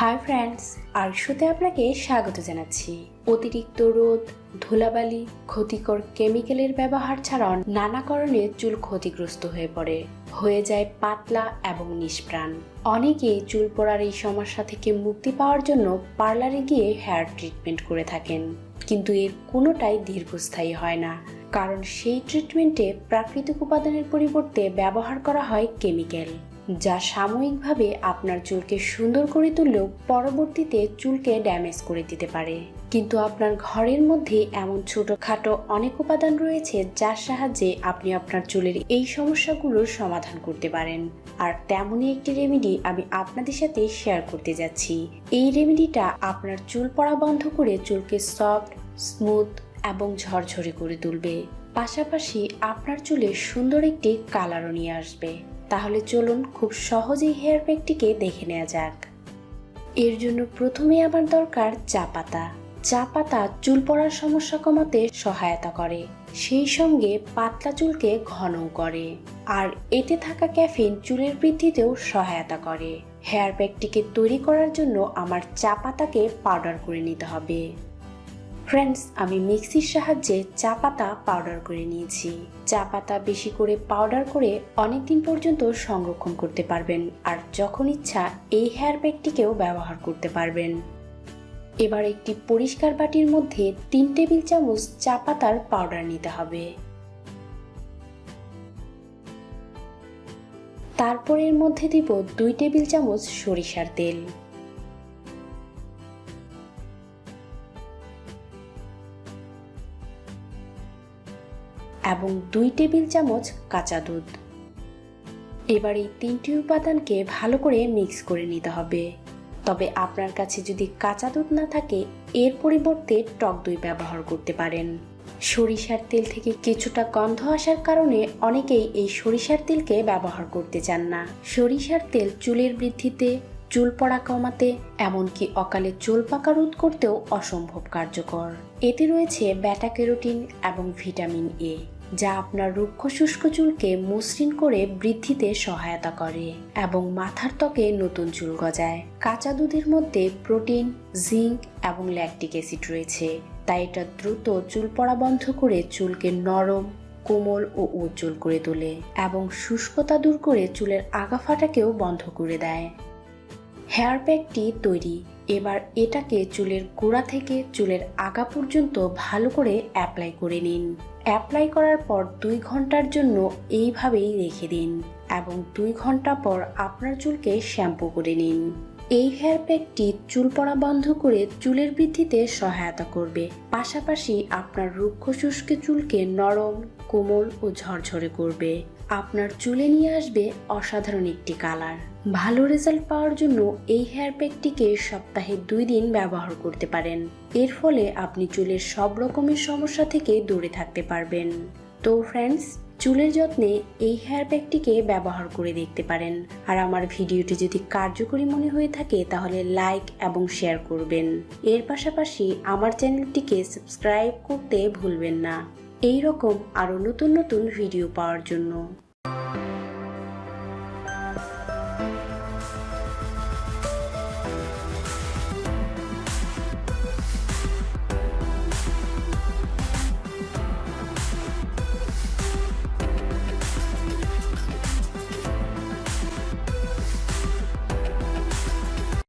Hi friends আর শোতে আপনাকে স্বাগত জানাচ্ছি। অতিরিক্ত রোদ, ধুলাবালি, ক্ষতিকর কেমিক্যালের ব্যবহার ছাড়াও নানা কারণে চুল ক্ষতিগ্রস্ত হয়ে পড়ে, হয়ে যায় পাতলা এবং নিষ্প্রাণ। অনেকেই চুল পড়ার এই সমস্যা থেকে মুক্তি পাওয়ার জন্য পার্লারে গিয়ে হেয়ার ট্রিটমেন্ট করে থাকেন। কিন্তু এর কোনোটাই দীর্ঘস্থায়ী হয় না, কারণ সেই ট্রিটমেন্টে প্রাকৃতিক উপাদানের পরিবর্তে ব্যবহার করা হয় কেমিক্যাল। যা সাময়িকভাবে আপনার চুলকে সুন্দর করে তুললেও পরবর্তীতে চুলকে ড্যামেজ করে দিতে পারে। কিন্তু আপনার ঘরের মধ্যে এমন ছোটখাটো অনেক উপাদান রয়েছে যার সাহায্যে আপনি আপনার চুলের এই সমস্যাগুলোর সমাধান করতে পারেন। আর তেমনই একটি রেমেডি আমি আপনাদের সাথে শেয়ার করতে যাচ্ছি। এই রেমেডিটা আপনার চুল পড়া বন্ধ করে চুলকে সফট স্মুথ এবং ঝরঝরে করে তুলবে। পাশাপাশি আপনার চুলে সুন্দর একটি কালারও নিয়ে আসবে। তাহলে চলুন খুব সহজেই হেয়ার প্যাকটিকে দেখে নেওয়া যাক। এর জন্য প্রথমে আমার দরকার চা পাতা। চা পাতা চুল পড়ার সমস্যা কমাতে সহায়তা করে, সেই সঙ্গে পাতলা চুলকে ঘনও করে, আর এতে থাকা ক্যাফিন চুলের বৃদ্ধিতেও সহায়তা করে। হেয়ার প্যাকটিকে তৈরি করার জন্য আমার চা পাতাকে পাউডার করে নিতে হবে। ফ্রেন্ডস আমি মিক্সির সাহায্যে চা পাতা পাউডার করে নিয়েছি। চা পাতা বেশি করে পাউডার করে অনেক দিন পর্যন্ত সংরক্ষণ করতে পারবেন আর যখন ইচ্ছা এই হেয়ার প্যাকটিকেও ব্যবহার করতে পারবেন। এবার একটি পরিষ্কার বাটির মধ্যে তিন টেবিল চামচ চা পাতার পাউডার নিতে হবে। তারপর এর মধ্যে দিব দুই টেবিল চামচ সরিষার তেল। এবং দুই টেবিল চামচ কাঁচা দুধ। এবার এই তিনটি উপাদানকে ভালো করে মিক্স করে নিতে হবে। তবে আপনার কাছে যদি কাঁচা দুধ না থাকে, এর পরিবর্তে টক দই ব্যবহার করতে পারেন। সরিষার তেল থেকে কিছুটা গন্ধ আসার কারণে অনেকেই এই সরিষার তেলকে ব্যবহার করতে চান না। সরিষার তেল চুলের বৃদ্ধিতে চুল পড়া কমাতে, এমনকি অকালে চুল পাকা রোধ করতেও অসম্ভব কার্যকর। এতে রয়েছে ব্যাটা ক্যারোটিন এবং ভিটামিন এ যা আপনার রুক্ষ শুষ্ক চুলকে মসৃণ করে বৃদ্ধিতে সহায়তা করে এবং মাথার ত্বকে নতুন চুল গজায়। কাঁচা দুধের মধ্যে প্রোটিন জিঙ্ক এবং ল্যাকটিক অ্যাসিড রয়েছে, তাই এটা দ্রুত চুল পড়া বন্ধ করে চুলকে নরম, কোমল ও উজ্জ্বল করে তোলে এবং শুষ্কতা দূর করে চুলের আগা ফাটাকেও বন্ধ করে দেয়। হেয়ার প্যাকটি তৈরি। এবার এটাকে চুলের গোড়া থেকে চুলের আগা পর্যন্ত ভালো করে অ্যাপ্লাই করে নিন। অ্যাপ্লাই করার পর দুই ঘণ্টার জন্য এইভাবেই রেখে দিন এবং দুই ঘণ্টা পর আপনার চুলকে শ্যাম্পু করে নিন। এই হেয়ার প্যাকটি চুল পড়া বন্ধ করে চুলের বৃদ্ধিতে সহায়তা করবে। পাশাপাশি আপনার রুক্ষ শুষ্ক চুলকে নরম, কোমল ও ঝরঝরে করবে। আপনার চুলে নিয়ে আসবে অসাধারণ একটি কালার। ভালো রেজাল্ট পাওয়ার জন্য এই হেয়ার প্যাকটিকে সপ্তাহে দুই দিন ব্যবহার করতে পারেন। এর ফলে আপনি চুলের সব রকমের সমস্যা থেকে দূরে থাকতে পারবেন। তো ফ্রেন্ডস চুলের যত্নে এই হেয়ার প্যাকটিকে ব্যবহার করে দেখতে পারেন। আর আমার ভিডিওটি যদি কার্যকরী মনে হয়ে থাকে, তাহলে লাইক এবং শেয়ার করবেন। এর পাশাপাশি আমার চ্যানেলটিকে সাবস্ক্রাইব করতে ভুলবেন না। এই রকম আরও নতুন নতুন ভিডিও পাওয়ার জন্য।